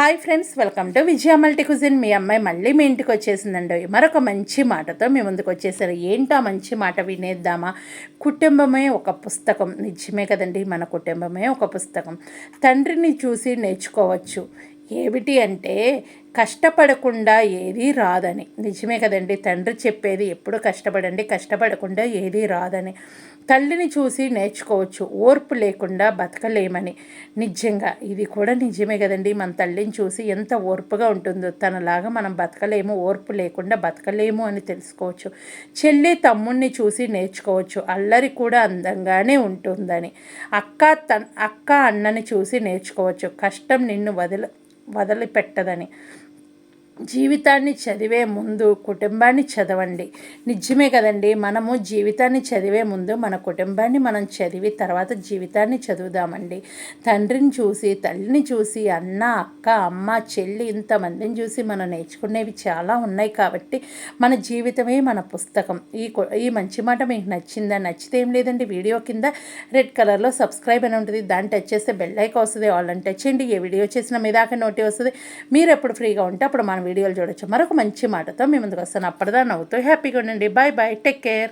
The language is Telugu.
Hi friends welcome to Vijaya multi cuisine. మీ అమ్మాయి మళ్ళీ మీ ఇంటికి వచ్చేసిందండి. మరొక మంచి మాటతో మీ ముందుకు వచ్చేసారు. ఏంటో ఆ మంచి మాట వినేద్దామా? కుటుంబమే ఒక పుస్తకం. నిజమే కదండి మన కుటుంబమే ఒక పుస్తకం. తండ్రిని చూసి నేర్చుకోవచ్చు. ఏమిటి అంటే కష్టపడకుండా ఏదీ రాదని. నిజమే కదండి. తండ్రి చెప్పేది ఎప్పుడు కష్టపడండి కష్టపడకుండా ఏదీ రాదని. తల్లిని చూసి నేర్చుకోవచ్చు. ఓర్పు లేకుండా బతకలేమని. నిజంగా ఇది కూడా నిజమే కదండి. మన తల్లిని చూసి ఎంత ఓర్పుగా ఉంటుందో తనలాగా మనం బతకలేము ఓర్పు లేకుండా బతకలేము అని తెలుసుకోవచ్చు. చెల్లి తమ్ముణ్ణి చూసి నేర్చుకోవచ్చు. అల్లరి కూడా అందంగానే ఉంటుందని. అక్క తన్ అక్క అన్నని చూసి నేర్చుకోవచ్చు. కష్టం నిన్ను వదిల వదిలిపెట్టదని. జీవితాన్ని చదివే ముందు కుటుంబాన్ని చదవండి. నిజమే కదండి మనము జీవితాన్ని చదివే ముందు మన కుటుంబాన్ని మనం చదివి తర్వాత జీవితాన్ని చదువుదామండి. తండ్రిని చూసి తల్లిని చూసి అన్న అక్క అమ్మ చెల్లి ఇంతమందిని చూసి మనం నేర్చుకునేవి చాలా ఉన్నాయి కాబట్టి మన జీవితమే మన పుస్తకం. ఈ ఈ మంచి మాట మీకు నచ్చిందా? నచ్చితే ఏం లేదండి వీడియో కింద రెడ్ కలర్లో సబ్స్క్రైబ్ అని ఉంటుంది. దాన్ని టచ్ చేస్తే బెల్ వస్తుంది. వాళ్ళని టచ్ చేయండి. ఏ వీడియో చేసినా మీ దాకా నోటి వస్తుంది. మీరు ఎప్పుడు ఫ్రీగా ఉంటే అప్పుడు మనం వీడియోలు చూడొచ్చు. మరొక మంచి మాటతో మీ ముందుకు వస్తాను. అప్పటిదా నవ్వుతూ హ్యాపీగా ఉండండి. Bye bye. Take care.